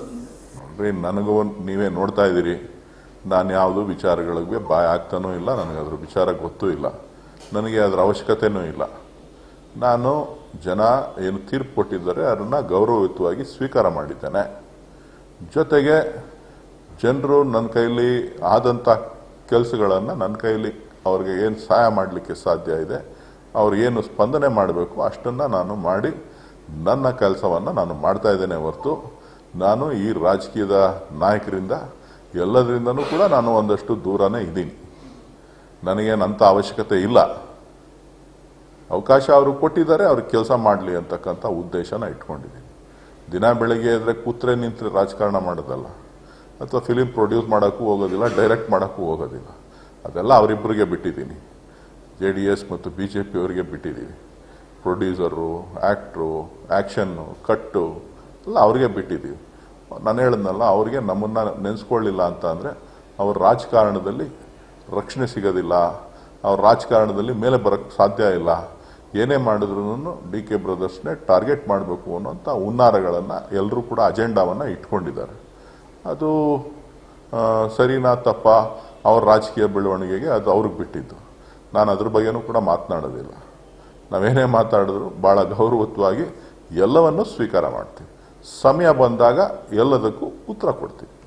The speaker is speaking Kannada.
ಒಂದು ನನಗೂ ನೀವೇ ನೋಡ್ತಾ ಇದ್ದೀರಿ. ನಾನು ಯಾವುದು ವಿಚಾರಗಳಿಗೆ ಬಾಯ್ ಆಗ್ತಾನೂ ಇಲ್ಲ, ನನಗೆ ಅದ್ರ ವಿಚಾರ ಗೊತ್ತೂ ಇಲ್ಲ. ನನಗೆ ಅದರ ಅವಶ್ಯಕತೆನೂ ಇಲ್ಲ. ನಾನು ಜನ ಏನು ತೀರ್ಪು ಕೊಟ್ಟಿದ್ದಾರೆ, ಅದನ್ನು ಗೌರವಯುತವಾಗಿ ಸ್ವೀಕಾರ ಮಾಡಿದ್ದೇನೆ. ಜೊತೆಗೆ ಜನರು ನನ್ನ ಕೈಲಿ ಆದಂಥ ಕೆಲಸಗಳನ್ನು ನನ್ನ ಕೈಲಿ ಅವ್ರಿಗೆ ಏನು ಸಹಾಯ ಮಾಡಲಿಕ್ಕೆ ಸಾಧ್ಯ ಇದೆ, ಅವ್ರು ಏನು ಸ್ಪಂದನೆ ಮಾಡಬೇಕು ಅಷ್ಟನ್ನು ನಾನು ಮಾಡಿ, ನನ್ನ ಕೆಲಸವನ್ನು ನಾನು ಮಾಡ್ತಾ ಇದ್ದೇನೆ ಹೊರತು, ನಾನು ಈ ರಾಜಕೀಯದ ನಾಯಕರಿಂದ ಎಲ್ಲದರಿಂದನೂ ಕೂಡ ನಾನು ಒಂದಷ್ಟು ದೂರನೇ ಇದ್ದೀನಿ. ನನಗೇನಂಥ ಅವಶ್ಯಕತೆ ಇಲ್ಲ. ಅವಕಾಶ ಅವರು ಕೊಟ್ಟಿದ್ದಾರೆ, ಅವ್ರಿಗೆ ಕೆಲಸ ಮಾಡಲಿ ಅಂತಕ್ಕಂಥ ಉದ್ದೇಶನ ಇಟ್ಕೊಂಡಿದ್ದೀನಿ. ದಿನ ಬೆಳಗ್ಗೆ ಇದ್ದರೆ ಕೂತ್ರೆ ನಿಂತರೆ ರಾಜಕಾರಣ ಮಾಡೋದಲ್ಲ, ಅಥವಾ ಫಿಲಿಮ್ ಪ್ರೊಡ್ಯೂಸ್ ಮಾಡೋಕ್ಕೂ ಹೋಗೋದಿಲ್ಲ ಡೈರೆಕ್ಟ್ ಮಾಡೋಕ್ಕೂ ಹೋಗೋದಿಲ್ಲ. ಅದೆಲ್ಲ ಅವರಿಬ್ಬರಿಗೆ ಬಿಟ್ಟಿದ್ದೀನಿ. ಜೆ ಡಿ ಎಸ್ ಮತ್ತು ಬಿ ಜೆ ಪಿ ಅವರಿಗೆ ಬಿಟ್ಟಿದ್ದೀವಿ. ಪ್ರೊಡ್ಯೂಸರು ಆ್ಯಕ್ಟ್ರು ಆ್ಯಕ್ಷನ್ನು, ಕಟ್ಟು ಎಲ್ಲ ಅವ್ರಿಗೆ ಬಿಟ್ಟಿದ್ದೀವಿ. ನಾನು ಹೇಳಿದ್ನಲ್ಲ, ಅವರಿಗೆ ನಮ್ಮನ್ನು ನೆನೆಸ್ಕೊಳ್ಳಿಲ್ಲ ಅಂತ ಅಂದರೆ ಅವ್ರ ರಾಜಕಾರಣದಲ್ಲಿ ರಕ್ಷಣೆ ಸಿಗೋದಿಲ್ಲ, ಅವ್ರ ರಾಜಕಾರಣದಲ್ಲಿ ಮೇಲೆ ಬರೋಕ್ಕೆ ಸಾಧ್ಯ ಇಲ್ಲ. ಏನೇ ಮಾಡಿದ್ರು ಡಿ ಕೆ ಬ್ರದರ್ಸ್ನೇ ಟಾರ್ಗೆಟ್ ಮಾಡಬೇಕು ಅನ್ನೋಂಥ ಹುನ್ನಾರಗಳನ್ನು ಎಲ್ಲರೂ ಕೂಡ ಅಜೆಂಡಾವನ್ನು ಇಟ್ಕೊಂಡಿದ್ದಾರೆ. ಅದು ಸರಿನಾ ತಪ್ಪ? ಅವ್ರ ರಾಜಕೀಯ ಬೆಳವಣಿಗೆಗೆ ಅದು ಅವ್ರಿಗೆ ಬಿಟ್ಟಿದ್ದು. ನಾನು ಅದ್ರ ಬಗ್ಗೆನೂ ಕೂಡ ಮಾತನಾಡೋದಿಲ್ಲ. ನಾವೇನೇ ಮಾತಾಡಿದ್ರು ಭಾಳ ಗೌರವತ್ವವಾಗಿ ಎಲ್ಲವನ್ನೂ ಸ್ವೀಕಾರ ಮಾಡ್ತೀವಿ. ಸಮಯ ಬಂದಾಗ ಎಲ್ಲದಕ್ಕೂ ಉತ್ತರ ಕೊಡ್ತೀವಿ.